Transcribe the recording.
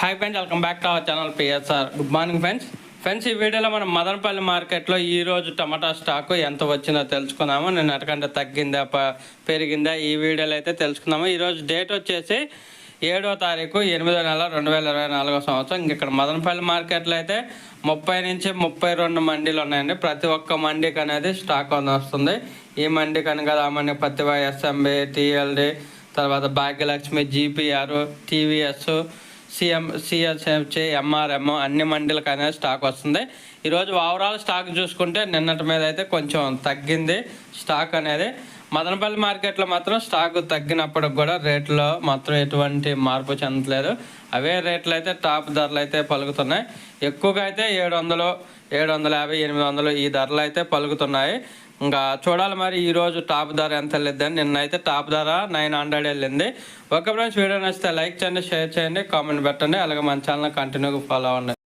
Hi friends welcome back to our channel PSR good morning friends friends ఈ వీడియోలో మనం మదనపల్లి మార్కెట్లో ఈరోజు టమాటా స్టాకు ఎంత వచ్చిందో తెలుసుకుందాము. నేను అటకంటే తగ్గిందా పెరిగిందా ఈ వీడియోలో అయితే తెలుసుకుందాము. ఈరోజు డేట్ వచ్చేసి ఏడో తారీఖు ఎనిమిదో నెల రెండు వేల ఇరవై నాలుగో సంవత్సరం. ఇక్కడ మదనపల్లి మార్కెట్లో అయితే ముప్పై నుంచి ముప్పై రెండు మండీలు ఉన్నాయండి. ప్రతి ఒక్క మండీకి అనేది స్టాక్ వస్తుంది. ఈ మండీ కనుక కదా పత్తివా ఎస్ఎంబి టీఎల్డి తర్వాత Bhagyalakshmi GPR TVS CM CSFC MRM అన్ని మండీలకు అనేది స్టాక్ వస్తుంది. ఈరోజు ఓవరాల్ స్టాక్ చూసుకుంటే నిన్నటి మీద అయితే కొంచెం తగ్గింది స్టాక్ అనేది. మదనపల్లి మార్కెట్లో మాత్రం స్టాక్ తగ్గినప్పటికి కూడా రేట్లో మాత్రం ఎటువంటి మార్పు చెందలేదు. అవే రేట్లు అయితే టాప్ ధరలు అయితే పలుకుతున్నాయి. ఎక్కువగా అయితే ఏడు వందలు ఏడు వందల యాభై ఎనిమిది వందలు ఈ ధరలు అయితే పలుకుతున్నాయి. ఇంకా చూడాలి మరి ఈరోజు టాప్ ధర ఎంత వెళ్ళిద్దని. నిన్న అయితే టాప్ ధర నైన్ హండ్రెడ్ వెళ్ళింది. ఒక ఫ్రెండ్స్ వీడియో నచ్చితే లైక్ చేయండి షేర్ చేయండి కామెంట్ పెట్టండి. అలాగే మన ఛానల్ కంటిన్యూగా ఫాలో అవ్వండి.